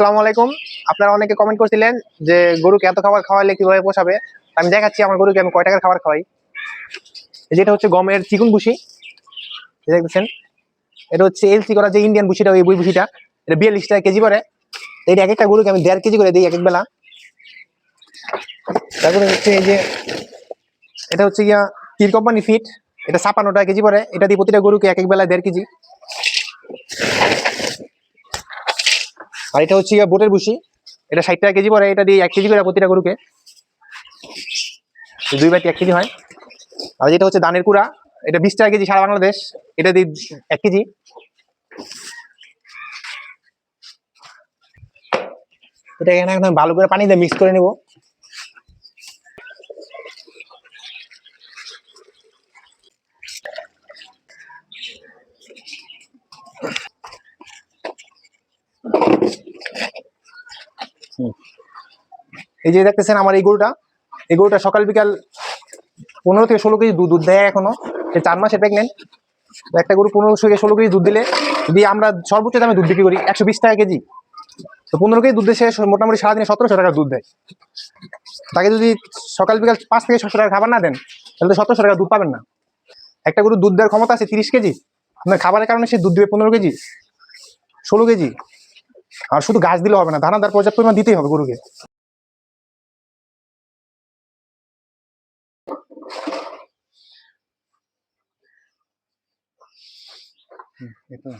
আসসালামু আলাইকুম। আপনারা অনেকে কমেন্ট করছিলেন যে গরুকে এত খাবার খাওয়ালে কীভাবে পোষাবে? আমি দেখাচ্ছি আমার গরুকে আমি কয় টাকার খাবার খাওয়াই। যেটা হচ্ছে গমের চিকুন ভুসি। দেখতেছেন। এটা হচ্ছে এলসি করা যে ইন্ডিয়ান ভুসিটা, ওই বই ভুসিটা, এটা বিয়াল্লিশ টাকা কেজি পরে এটা এক একটা গরুকে আমি দেড় কেজি করে দিই এক এক বেলা। তারপরে হচ্ছে এই যে, এটা হচ্ছে গিয়া তীর কোম্পানি ফিট এটা ছাপান্ন টাকা কেজি পরে এটা দিয়ে প্রতিটা গরুকে এক এক বেলা দেড় কেজি। আর এটা হচ্ছে বোটের ভুসি। এটা ষাট টাকা কেজি পরে এটা দিয়ে এক কেজি করে প্রতিটা গরুকে। দুই বাটি এক কেজি হয়। আর যেটা হচ্ছে দানের কুড়া, এটা বিশ টাকা কেজি সারা বাংলাদেশ। এটা দিয়ে এক কেজি। এটা এখানে ভালো করে পানি দিয়ে মিক্স করে নেব। এই যে দেখতেছেন আমার এই গরুটা এই গরুটা সকাল বিকাল পনেরো থেকে ষোলো কেজি দুধ দেয় এখনও। চার মাসে প্রেগনেন্ট একটা গরু পনেরো থেকে ষোলো কেজি দুধ দিলে যদি আমরা সর্বোচ্চ দামে দুধ বিক্রি করি, একশো বিশ টাকা কেজি। তো পনেরো কেজি দুধ দিয়ে সে মোটামুটি সারাদিনে সতেরোশো টাকা দুধ দেয়। তাকে যদি সকাল বিকাল পাঁচ থেকে ছশো টাকা খাবার না দেন, তাহলে তো সতেরোশো টাকা দুধ পাবেন না। একটা গরু দুধ দেওয়ার ক্ষমতা আছে তিরিশ কেজি। আপনার খাবারের কারণে সে দুধ দেবে পনেরো কেজি, ষোলো কেজি। আর শুধু গাছ দিলে হবে না দানাদার পর্যাপ্ত পরিমাণ দিতেই হবে গরুকে হুম, এটা না।